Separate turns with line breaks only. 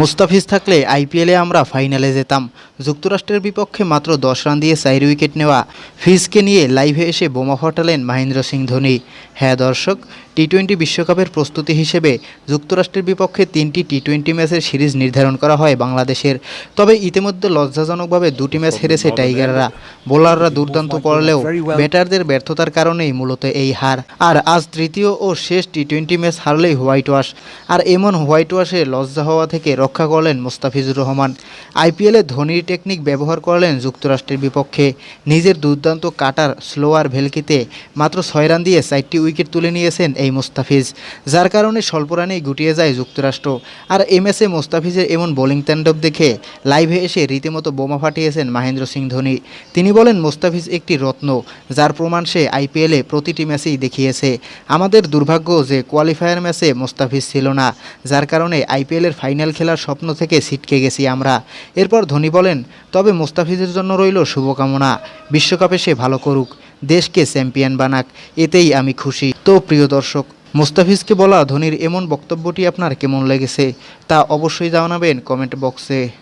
মুস্তাফিজ থাকলে আইপিএলে আমরা ফাইনালে যেতাম। যুক্তরাষ্ট্রের বিপক্ষে মাত্র দশ রান দিয়ে চার উইকেট নেওয়া ফিজকে নিয়ে লাইভে এসে বোমা ফাটালেন মহেন্দ্র সিং ধোনি। হ্যাঁ দর্শক টি টোয়েন্টি বিশ্বকাপের প্রস্তুতি হিসেবে যুক্তরাষ্ট্রের বিপক্ষে তিনটি টি টোয়েন্টি ম্যাচের সিরিজ নির্ধারণ করা হয় বাংলাদেশের। তবে ইতিমধ্যে লজ্জাজনকভাবে দুটি ম্যাচ হেরেছে টাইগাররা। বোলাররা দুর্দান্ত করলেও ব্যাটারদের ব্যর্থতার কারণেই মূলত এই হার। আর আজ তৃতীয় ও শেষ টি টোয়েন্টি ম্যাচ হারলেই হোয়াইট ওয়াশ আর এমন হোয়াইট ওয়াশে লজ্জা হওয়া থেকে রক্ষা করলেন মোস্তাফিজুর রহমান। আইপিএলে ধোনির টেকনিক ব্যবহার করলেন যুক্তরাষ্ট্রের বিপক্ষে। নিজের দুর্দান্ত কাটার স্লোয়ার ভেলকিতে মাত্র ছয় রান দিয়ে চারটি উইকেট তুলে নিয়েছেন এই মোস্তাফিজ। যার কারণে স্বল্প রানেই গুটিয়ে যায় যুক্তরাষ্ট্র। আর এই ম্যাচে মোস্তাফিজের এমন বোলিং তাণ্ডব দেখে লাইভে এসে রীতিমতো বোমা ফাটিয়েছেন মহেন্দ্র সিং ধোনি। তিনি বলেন, মোস্তাফিজ একটি রত্ন, যার প্রমাণ সে আইপিএলে প্রতিটি ম্যাচেই দেখিয়েছে। আমাদের দুর্ভাগ্য যে কোয়ালিফায়ার ম্যাচে মোস্তাফিজ ছিল না, যার কারণে আইপিএলের ফাইনাল খেলার স্বপ্ন থেকে ছিটকে গেছি আমরা। এরপর ধোনি বলেন, তবে মোস্তাফিজের জন্য রইল শুভকামনা, বিশ্বকাপে সে ভালো করুক, দেশকে চ্যাম্পিয়ন বানাক, এতেই আমি খুশি। তো প্রিয় দর্শক, মোস্তাফিজকে বলা ধোনির এমন বক্তব্যটি আপনার কেমন লেগেছে, তা অবশ্যই জানাবেন কমেন্ট বক্সে।